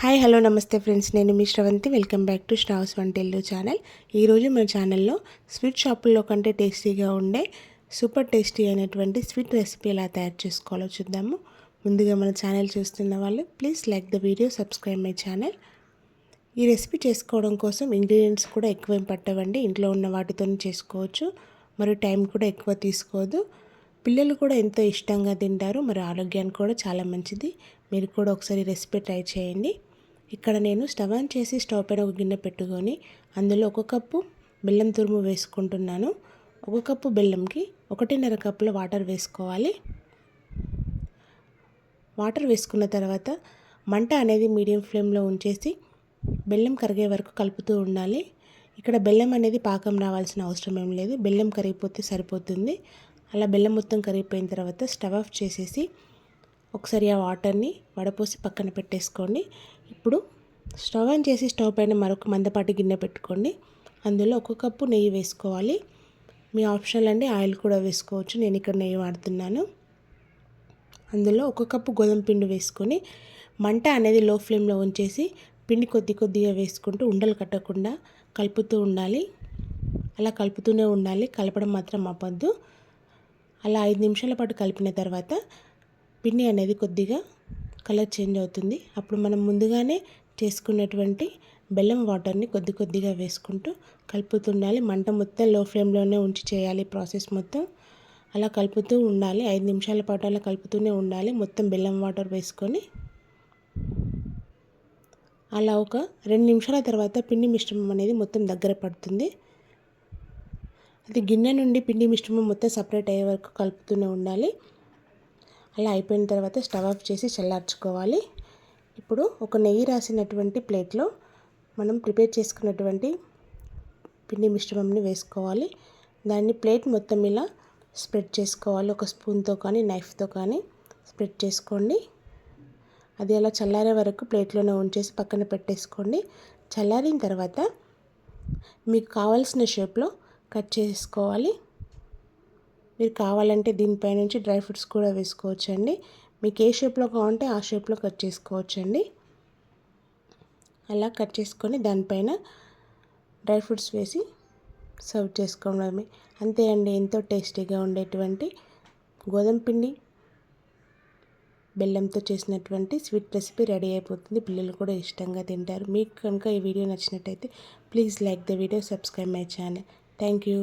Hi hello నమస్తే friends. నేను మీ Sravanthi. Welcome back to stars Vantillu channel. ఈరోజు మన ఛానల్లో స్వీట్ షాపుల్లో కంటే టేస్టీగా ఉండే సూపర్ టేస్టీ అయినటువంటి స్వీట్ రెసిపీ ఎలా తయారు చేసుకోవాలో చూద్దాము. ముందుగా మన ఛానల్ చూస్తున్న వాళ్ళు please like the video subscribe my channel. ఈ రెసిపీ చేసుకోవడం కోసం ఇంగ్రీడియంట్స్ కూడా ఎక్కువ ఏం పట్టవండి. ఇంట్లో ఉన్న వాటితో చేసుకోవచ్చు. మరి టైం కూడా ఎక్కువ తీసుకోదు. పిల్లలు కూడా ఎంతో ఇష్టంగా తింటారు. మరి ఆరోగ్యానికి కూడా చాలా మంచిది. మీరు కూడా ఒకసారి రెసిపీ ట్రై చేయండి. ఇక్కడ నేను స్టవ్ ఆన్ చేసి స్టవ్ పైన ఒక గిన్నె పెట్టుకొని అందులో ఒక కప్పు బెల్లం తురుము వేసుకుంటున్నాను. ఒక కప్పు బెల్లంకి ఒకటిన్నర కప్పుల వాటర్ వేసుకోవాలి. వాటర్ వేసుకున్న తర్వాత మంట అనేది మీడియం ఫ్లేమ్లో ఉంచేసి బెల్లం కరిగే వరకు కలుపుతూ ఉండాలి. ఇక్కడ బెల్లం అనేది పాకం రావాల్సిన అవసరం ఏం లేదు. బెల్లం కరిగిపోతే సరిపోతుంది. అలా బెల్లం మొత్తం కరిగిపోయిన తర్వాత స్టవ్ ఆఫ్ చేసేసి ఒకసారి ఆ వాటర్ని వడపోసి పక్కన పెట్టేసుకోండి. ఇప్పుడు స్టవ్ ఆన్ చేసి స్టవ్ పైన మరొక మందపాటి గిన్నె పెట్టుకోండి. అందులో ఒక కప్పు నెయ్యి వేసుకోవాలి. మీ ఆప్షనల్ అండి ఆయిల్ కూడా వేసుకోవచ్చు. నేను ఇక్కడ నెయ్యి వాడుతున్నాను. అందులో ఒక కప్పు గోధుమ పిండి వేసుకొని మంట అనేది లో ఫ్లేమ్లో ఉంచేసి పిండి కొద్ది కొద్దిగా వేసుకుంటూ ఉండలు కట్టకుండా కలుపుతూ ఉండాలి. అలా కలుపుతూనే ఉండాలి. కలపడం మాత్రం అవ్వద్దు అలా ఐదు నిమిషాల పాటు కలిపిన తర్వాత పిండి అనేది కొద్దిగా కలర్ చేంజ్ అవుతుంది. అప్పుడు మనం ముందుగానే చేసుకున్నటువంటి బెల్లం వాటర్ని కొద్ది కొద్దిగా వేసుకుంటూ కలుపుతుండాలి. మంట మొత్తం లో ఫ్లేమ్లోనే ఉంచి చేయాలి ప్రాసెస్ మొత్తం. అలా కలుపుతూ ఉండాలి. ఐదు నిమిషాల పాటు అలా కలుపుతూనే ఉండాలి. మొత్తం బెల్లం వాటర్ వేసుకొని. అలా ఒక రెండు నిమిషాల తర్వాత పిండి మిశ్రమం అనేది మొత్తం దగ్గర పడుతుంది. అది గిన్నె నుండి పిండి మిశ్రమం మొత్తం సపరేట్ అయ్యే వరకు కలుపుతూనే ఉండాలి. అలా అయిపోయిన తర్వాత స్టవ్ ఆఫ్ చేసి చల్లార్చుకోవాలి. ఇప్పుడు ఒక నెయ్యి రాసినటువంటి ప్లేట్లో మనం ప్రిపేర్ చేసుకున్నటువంటి పిండి మిశ్రమంని వేసుకోవాలి. దాన్ని ప్లేట్ మొత్తం ఇలా స్ప్రెడ్ చేసుకోవాలి. ఒక స్పూన్తో కానీ నైఫ్తో కానీ స్ప్రెడ్ చేసుకోండి. అది అలా చల్లారే వరకు ప్లేట్లోనే ఉంచేసి పక్కన పెట్టేసుకోండి. చల్లారిన తర్వాత మీకు కావాల్సిన షేప్లో కట్ చేసుకోవాలి. మీరు కావాలంటే దీనిపై నుంచి డ్రై ఫ్రూట్స్ కూడా వేసుకోవచ్చండి. మీకు ఏ షేప్లో కావాలంటే ఆ షేప్లో కట్ చేసుకోవచ్చండి. అలా కట్ చేసుకొని దానిపైన డ్రై ఫ్రూట్స్ వేసి సర్వ్ చేసుకోవడమే. అంతే అండి ఎంతో టేస్టీగా ఉండేటువంటి గోధుమ పిండి బెల్లంతో చేసినటువంటి స్వీట్ రెసిపీ రెడీ అయిపోతుంది. పిల్లలు కూడా ఇష్టంగా తింటారు. మీకు కనుక ఈ వీడియో నచ్చినట్టయితే please like the video subscribe my channel. Thank you